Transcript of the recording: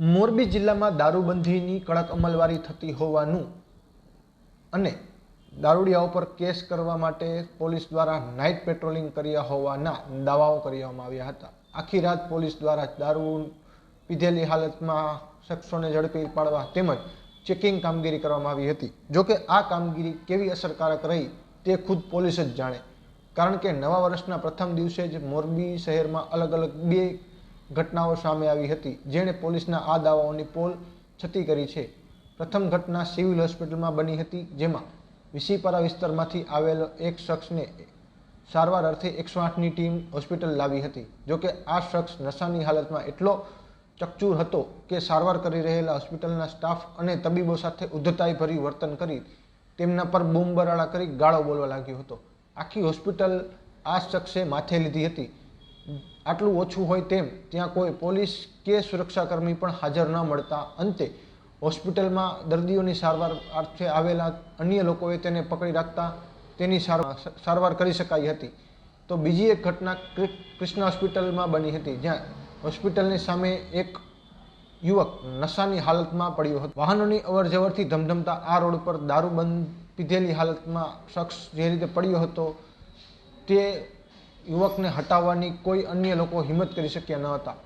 મોરબી જિલ્લામાં દારૂબંધીની કડક અમલવારી થતી હોવાનું અને દારૂડિયાઓ પર કેસ કરવા માટે પોલીસ દ્વારા નાઇટ પેટ્રોલિંગ કર્યા હોવાના દાવાઓ કરવામાં આવ્યા હતા. આખી રાત પોલીસ દ્વારા દારૂ પીધેલી હાલતમાં શખ્સોને ઝડપી પાડવા તેમજ ચેકિંગ કામગીરી કરવામાં આવી હતી. જોકે આ કામગીરી કેવી અસરકારક રહી તે ખુદ પોલીસ જ જાણે. કારણ કે નવા વર્ષના પ્રથમ દિવસે જ મોરબી શહેરમાં અલગ અલગ બે ઘટનાઓ સામે આવી હતી, જેણે પોલીસના આ દાવાઓની પોલ છતી કરી છે. પ્રથમ ઘટના સિવિલ હોસ્પિટલમાં બની હતી, જેમાં વિસીપારા વિસ્તારમાંથી આવેલો એક શખ્સને સારવાર અર્થે એકસો આઠની ટીમ હોસ્પિટલ લાવી હતી. જોકે આ શખ્સ નશાની હાલતમાં એટલો ચકચૂર હતો કે સારવાર કરી રહેલા હોસ્પિટલના સ્ટાફ અને તબીબો સાથે ઉદ્ધતાઈભર્યું વર્તન કરી તેમના પર બૂમબરાળા કરી ગાળો બોલવા લાગ્યો હતો. આખી હોસ્પિટલ આ શખ્સે માથે લીધી હતી. આટલું ઓછું હોય તેમ ત્યાં કોઈ પોલીસ કે સુરક્ષાકર્મી પણ હાજર ન મળતા. અંતે હોસ્પિટલમાં દર્દીઓની સારવાર અર્થે આવેલા અન્ય લોકોએ તેને પકડી રાખતા તેની સારવાર કરી શકાઈ હતી. તો બીજી એક ઘટના કૃષ્ણ હોસ્પિટલમાં બની હતી, જ્યાં હોસ્પિટલની સામે એક યુવક નશાની હાલતમાં પડ્યો હતો. વાહનોની અવર જવરથી ધમધમતા આ રોડ પર દારૂ બંધ પીધેલી હાલતમાં શખ્સ જે રીતે પડ્યો હતો તે યુવકને હટાવવાની કોઈ અન્ય લોકો હિંમત કરી શક્યા ન હતા.